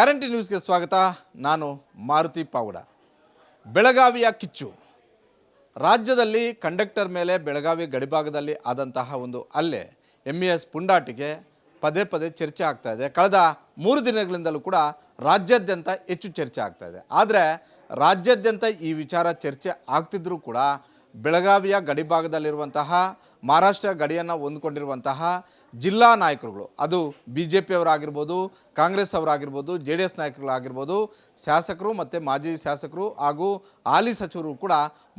Guarantee ನ್ಯೂಸ್ಗೆ ಸ್ವಾಗತ. ನಾನು ಮಾರುತಿ ಪಾವುಡ. ಬೆಳಗಾವಿಯ ಕಿಚ್ಚು. ರಾಜ್ಯದಲ್ಲಿ ಕಂಡಕ್ಟರ್ ಮೇಲೆ ಬೆಳಗಾವಿ ಗಡಿಭಾಗದಲ್ಲಿ ಆದಂತಹ ಒಂದು ಅಲ್ಲೆ ಎಂ ಎಸ್ ಪುಂಡಾಟಿಗೆ ಪದೇ ಪದೇ ಚರ್ಚೆ ಆಗ್ತಾ ಇದೆ. ಕಳೆದ ಮೂರು ದಿನಗಳಿಂದಲೂ ಕೂಡ ರಾಜ್ಯಾದ್ಯಂತ ಹೆಚ್ಚು ಚರ್ಚೆ ಆಗ್ತಾ ಇದೆ. ಆದರೆ ರಾಜ್ಯಾದ್ಯಂತ ಈ ವಿಚಾರ ಚರ್ಚೆ ಆಗ್ತಿದ್ರೂ ಕೂಡ ಬೆಳಗಾವಿಯ ಗಡಿಭಾಗದಲ್ಲಿರುವಂತಹ ಮಹಾರಾಷ್ಟ್ರ ಗಡಿಯನ್ನು ಹೊಂದ್ಕೊಂಡಿರುವಂತಹ ಜಿಲ್ಲಾ ನಾಯಕರುಗಳು. ಅದು ಬಿ ಜೆ ಪಿಯವರಾಗಿರ್ಬೋದು ಕಾಂಗ್ರೆಸ್ ಅವರಾಗಿರ್ಬೋದು ಜೆ ಡಿ ಎಸ್ ನಾಯಕರುಗಳಾಗಿರ್ಬೋದು, ಶಾಸಕರು ಮತ್ತು ಮಾಜಿ ಶಾಸಕರು ಹಾಗೂ ಹಾಲಿ ಸಚಿವರು ಕೂಡ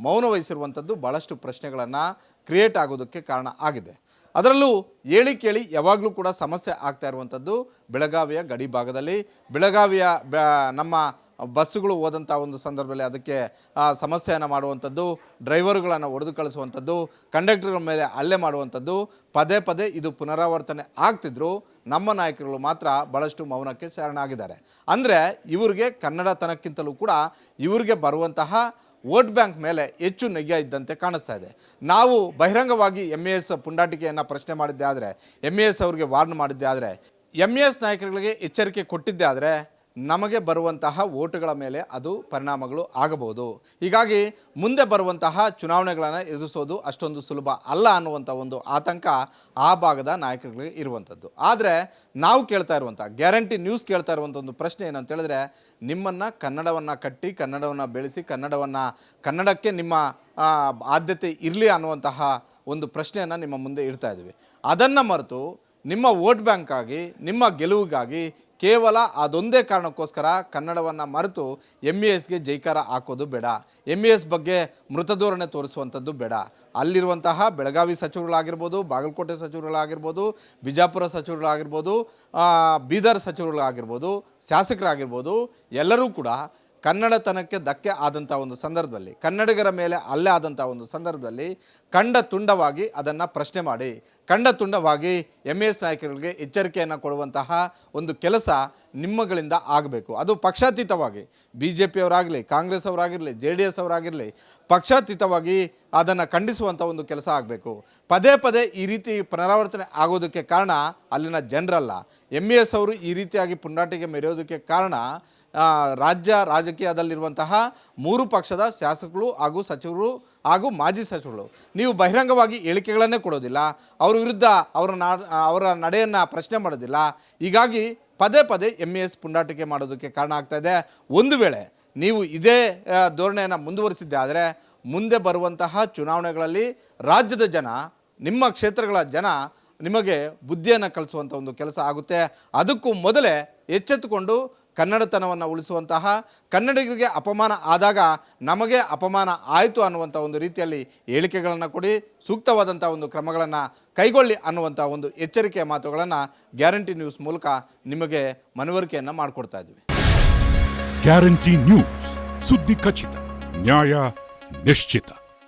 ಮೌನ ವಹಿಸಿರುವಂಥದ್ದು ಭಾಳಷ್ಟು ಪ್ರಶ್ನೆಗಳನ್ನು ಕ್ರಿಯೇಟ್ ಆಗೋದಕ್ಕೆ ಕಾರಣ ಆಗಿದೆ. ಅದರಲ್ಲೂ ಹೇಳಿ ಕೇಳಿ ಯಾವಾಗಲೂ ಕೂಡ ಸಮಸ್ಯೆ ಆಗ್ತಾ ಇರುವಂಥದ್ದು ಬೆಳಗಾವಿಯ ಗಡಿ ಭಾಗದಲ್ಲಿ. ಬೆಳಗಾವಿಯ ನಮ್ಮ ಬಸ್ಸುಗಳು ಹೋದಂಥ ಒಂದು ಸಂದರ್ಭದಲ್ಲಿ ಅದಕ್ಕೆ ಸಮಸ್ಯೆಯನ್ನು ಮಾಡುವಂಥದ್ದು, ಡ್ರೈವರ್ಗಳನ್ನು ಹೊಡೆದು ಕಳಿಸುವಂಥದ್ದು, ಕಂಡಕ್ಟರ್ಗಳ ಮೇಲೆ ಹಲ್ಲೆ ಮಾಡುವಂಥದ್ದು, ಪದೇ ಪದೇ ಇದು ಪುನರಾವರ್ತನೆ ಆಗ್ತಿದ್ರು ನಮ್ಮ ನಾಯಕರುಗಳು ಮಾತ್ರ ಭಾಳಷ್ಟು ಮೌನಕ್ಕೆ ಶರಣಾಗಿದ್ದಾರೆ. ಅಂದರೆ ಇವರಿಗೆ ಕನ್ನಡತನಕ್ಕಿಂತಲೂ ಕೂಡ ಇವರಿಗೆ ಬರುವಂತಹ ವೋಟ್ ಬ್ಯಾಂಕ್ ಮೇಲೆ ಹೆಚ್ಚು ನೆಗೆ ಇದ್ದಂತೆ ಕಾಣಿಸ್ತಾ ಇದೆ. ನಾವು ಬಹಿರಂಗವಾಗಿ ಎಂ ಎಸ್ ಪುಂಡಾಟಿಕೆಯನ್ನು ಪ್ರಶ್ನೆ ಮಾಡಿದ್ದೇ ಆದರೆ ಎಂ ಎ ಎಸ್ ಅವ್ರಿಗೆ ವಾರ್ನ್ ಮಾಡಿದ್ದೇ ಆದರೆ ಎಂ ಎಸ್ ನಾಯಕರುಗಳಿಗೆ ಎಚ್ಚರಿಕೆ ಕೊಟ್ಟಿದ್ದೇ ಆದರೆ ನಮಗೆ ಬರುವಂತಹ ಓಟುಗಳ ಮೇಲೆ ಅದು ಪರಿಣಾಮಗಳು ಆಗಬಹುದು. ಹೀಗಾಗಿ ಮುಂದೆ ಬರುವಂತಹ ಚುನಾವಣೆಗಳನ್ನು ಎದುರಿಸೋದು ಅಷ್ಟೊಂದು ಸುಲಭ ಅಲ್ಲ ಅನ್ನುವಂಥ ಒಂದು ಆತಂಕ ಆ ಭಾಗದ ನಾಯಕರುಗಳಿಗೆ ಇರುವಂಥದ್ದು ಆದರೆ ನಾವು ಕೇಳ್ತಾ ಇರುವಂಥ ಗ್ಯಾರಂಟಿ ನ್ಯೂಸ್ ಕೇಳ್ತಾ ಇರುವಂಥ ಒಂದು ಪ್ರಶ್ನೆ ಏನಂತ ಹೇಳಿದ್ರೆ, ನಿಮ್ಮನ್ನು ಕನ್ನಡವನ್ನು ಕಟ್ಟಿ, ಕನ್ನಡವನ್ನು ಬೆಳೆಸಿ, ಕನ್ನಡವನ್ನು, ಕನ್ನಡಕ್ಕೆ ನಿಮ್ಮ ಆದ್ಯತೆ ಇರಲಿ ಅನ್ನುವಂತಹ ಒಂದು ಪ್ರಶ್ನೆಯನ್ನು ನಿಮ್ಮ ಮುಂದೆ ಇಡ್ತಾ ಇದ್ದೀವಿ. ಅದನ್ನು ಮರೆತು ನಿಮ್ಮ ವೋಟ್ ಬ್ಯಾಂಕಾಗಿ ನಿಮ್ಮ ಗೆಲುವಿಗಾಗಿ ಕೇವಲ ಅದೊಂದೇ ಕಾರಣಕ್ಕೋಸ್ಕರ ಕನ್ನಡವನ್ನು ಮರೆತು ಎಂ ಇ ಎಸ್ಗೆ ಜೈಕಾರ ಹಾಕೋದು ಬೇಡ. ಎಂ ಇ ಎಸ್ ಬಗ್ಗೆ ಮೃತಧೋರಣೆ ತೋರಿಸುವಂಥದ್ದು ಬೇಡ. ಅಲ್ಲಿರುವಂತಹ ಬೆಳಗಾವಿ ಸಚಿವರುಗಳಾಗಿರ್ಬೋದು, ಬಾಗಲಕೋಟೆ ಸಚಿವರುಗಳಾಗಿರ್ಬೋದು, ಬಿಜಾಪುರ ಸಚಿವರುಗಳಾಗಿರ್ಬೋದು ಬೀದರ್ ಸಚಿವರುಗಳಾಗಿರ್ಬೋದು, ಶಾಸಕರಾಗಿರ್ಬೋದು, ಎಲ್ಲರೂ ಕೂಡ ಕನ್ನಡತನಕ್ಕೆ ಧಕ್ಕೆ ಆದಂಥ ಒಂದು ಸಂದರ್ಭದಲ್ಲಿ, ಕನ್ನಡಿಗರ ಮೇಲೆ ಅಲ್ಲೇ ಆದಂಥ ಒಂದು ಸಂದರ್ಭದಲ್ಲಿ ಕಂಡ ತುಂಡವಾಗಿ ಅದನ್ನು ಪ್ರಶ್ನೆ ಮಾಡಿ. ಕಂಡ ತುಂಡವಾಗಿ ಎಂ ಎಸ್ ನಾಯಕರಿಗೆ ಎಚ್ಚರಿಕೆಯನ್ನು ಕೊಡುವಂತಹ ಒಂದು ಕೆಲಸ ನಿಮ್ಮಗಳಿಂದ ಆಗಬೇಕು. ಅದು ಪಕ್ಷಾತೀತವಾಗಿ ಬಿ ಜೆ ಪಿಯವರಾಗಲಿ ಕಾಂಗ್ರೆಸ್ ಅವರಾಗಿರಲಿ ಜೆ ಡಿ ಎಸ್ ಅವರಾಗಿರಲಿ, ಪಕ್ಷಾತೀತವಾಗಿ ಅದನ್ನು ಖಂಡಿಸುವಂಥ ಒಂದು ಕೆಲಸ ಆಗಬೇಕು. ಪದೇ ಪದೇ ಈ ರೀತಿ ಪುನರಾವರ್ತನೆ ಆಗೋದಕ್ಕೆ ಕಾರಣ ಅಲ್ಲಿನ ಜನರಲ್ಲ. ಎಂ ಎಸ್ ಅವರು ಈ ರೀತಿಯಾಗಿ ಪುಂಡಾಟಿಗೆ ಮೆರೆಯೋದಕ್ಕೆ ಕಾರಣ ರಾಜ್ಯ ರಾಜಕೀಯದಲ್ಲಿರುವಂತಹ ಮೂರು ಪಕ್ಷದ ಶಾಸಕರು ಹಾಗೂ ಸಚಿವರು ಹಾಗೂ ಮಾಜಿ ಸಚಿವರು. ನೀವು ಬಹಿರಂಗವಾಗಿ ಹೇಳಿಕೆಗಳನ್ನೇ ಕೊಡೋದಿಲ್ಲ. ಅವ್ರ ವಿರುದ್ಧ ಅವರ ಅವರ ನಡೆಯನ್ನು ಪ್ರಶ್ನೆ ಮಾಡೋದಿಲ್ಲ. ಹೀಗಾಗಿ ಪದೇ ಪದೇ ಎಂ ಎಸ್ ಪುಂಡಾಟಿಕೆ ಮಾಡೋದಕ್ಕೆ ಕಾರಣ ಆಗ್ತಾ ಇದೆ. ಒಂದು ವೇಳೆ ನೀವು ಇದೇ ಧೋರಣೆಯನ್ನು ಮುಂದುವರಿಸಿದ್ದೆ ಆದರೆ ಮುಂದೆ ಬರುವಂತಹ ಚುನಾವಣೆಗಳಲ್ಲಿ ರಾಜ್ಯದ ಜನ, ನಿಮ್ಮ ಕ್ಷೇತ್ರಗಳ ಜನ ನಿಮಗೆ ಬುದ್ಧಿಯನ್ನು ಕಲಿಸುವಂಥ ಒಂದು ಕೆಲಸ ಆಗುತ್ತೆ. ಅದಕ್ಕೂ ಮೊದಲೇ ಎಚ್ಚೆತ್ತುಕೊಂಡು ಕನ್ನಡತನವನ್ನು ಉಳಿಸುವಂತಹ ಕನ್ನಡಿಗರಿಗೆ ಅಪಮಾನ ಆದಾಗ ನಮಗೆ ಅಪಮಾನ ಆಯಿತು ಅನ್ನುವಂಥ ಒಂದು ರೀತಿಯಲ್ಲಿ ಹೇಳಿಕೆಗಳನ್ನು ಕೊಡಿ ಸೂಕ್ತವಾದಂಥ ಒಂದು ಕ್ರಮಗಳನ್ನು ಕೈಗೊಳ್ಳಿ ಅನ್ನುವಂಥ ಒಂದು ಎಚ್ಚರಿಕೆಯ ಮಾತುಗಳನ್ನು ಗ್ಯಾರಂಟಿ ನ್ಯೂಸ್ ಮೂಲಕ ನಿಮಗೆ ಮನವರಿಕೆಯನ್ನು ಮಾಡಿಕೊಡ್ತಾ ಇದ್ದೀವಿ. ಗ್ಯಾರಂಟಿ ನ್ಯೂಸ್, ಸುದ್ದಿ ಖಚಿತ, ನ್ಯಾಯ ನಿಶ್ಚಿತ.